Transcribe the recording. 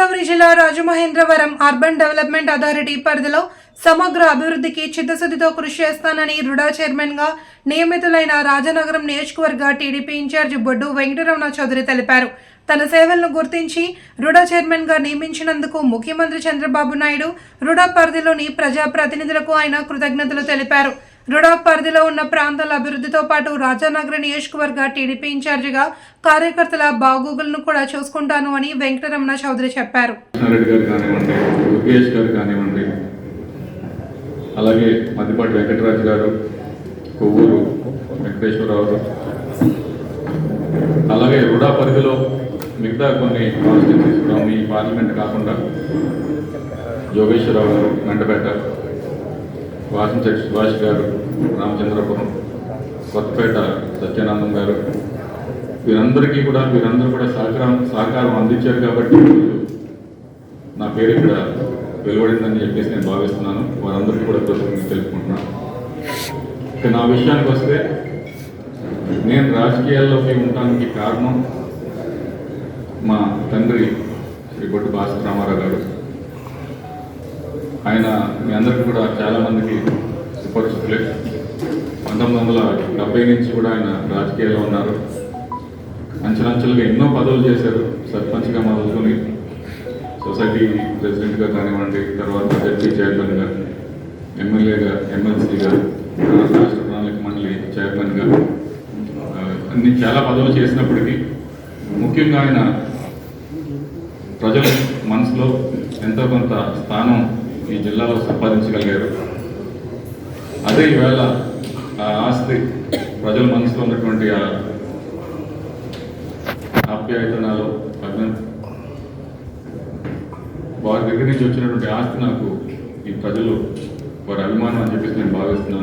గోదావరి జిల్లా Rajamahendravaram urban development authority పరిధిలో సమగ్ర అభివృద్ధికి చిత్తశుద్ధితో కృషి చేస్తానని రుడా చైర్మన్గా నియమితులైన రాజనగరం నియోజకవర్గ టీడీపీ ఇన్ఛార్జి బొడ్డు వెంకటరమణ చౌదరి తెలిపారు. తన సేవలను గుర్తించి రుడా చైర్మన్గా నియమించినందుకు ముఖ్యమంత్రి చంద్రబాబు నాయుడు రుడా పరిధిలోని ప్రజా ప్రతినిధులకు ఆయన కృతజ్ఞతలు తెలిపారు. రుడాక్ పరిధిలో ఉన్న ప్రాంతాల అభివృద్ధితో పాటు రాజానగర నియోజకవర్గ టీడీపీ ఇన్ఛార్జిగా కార్యకర్తల బాగోగులను కూడా చూసుకుంటాను అని వెంకటరమణ చౌదరి చెప్పారు. గారు కానివ్వండి గారు కానివ్వండి అలాగే మద్దిపాటి వెంకటరాజు గారు కొవ్వూరు వెంకటేశ్వరరావు అలాగే రుడా పరిధిలో మిగతా కొన్ని కాన్స్టిట్యూన్సీస్ కూడా మీ పార్లమెంట్ కాకుండా యోగేశ్వరరావు గారు గంటపేట వాసంశెట్టి సుభాష్ గారు రామచంద్రపురం కొత్తపేట సత్యానందం గారు వీరందరికీ కూడా వీరందరూ కూడా సహకారం సహకారం అందించారు కాబట్టి నా పేరు ఇక్కడ వెలువడిందని చెప్పేసి నేను భావిస్తున్నాను. వారందరికీ కూడా కృతజ్ఞతలు తెలుపుకుంటున్నాను. ఇక నా విషయానికి వస్తే నేను రాజకీయాల్లోకి ఉండటానికి కారణం మా తండ్రి శ్రీ బొట్టు భాస్కరామారావు గారు. ఆయన మీ అందరికీ కూడా చాలామందికి సుపరిచితులే పంతొమ్మిది వందల డెబ్బై నుంచి కూడా ఆయన రాజకీయాల్లో ఉన్నారు. అంచెలంచెలుగా ఎన్నో పదవులు చేశారు. సర్పంచ్గా మొదలుకొని సొసైటీ ప్రెసిడెంట్గా కానివ్వండి తర్వాత జడ్పీ చైర్మన్గా ఎమ్మెల్యేగా ఎమ్మెల్సీగా రాష్ట్ర ప్రణాళిక మండలి చైర్మన్గా అన్ని చాలా పదవులు చేసినప్పటికీ ముఖ్యంగా ఆయన ప్రజల మనసులో ఎంతో కొంత స్థానం ఈ జిల్లాలో సంపాదించగలిగారు. అదే ఈవేళ ఆ ఆస్తి ప్రజల మనసులో ఉన్నటువంటి ఆ ఆప్యాయతనాలు వారి దగ్గర నుంచి వచ్చినటువంటి ఆస్తి నాకు ఈ ప్రజలు వారి అభిమానం అని చెప్పేసి నేను భావిస్తున్నాను.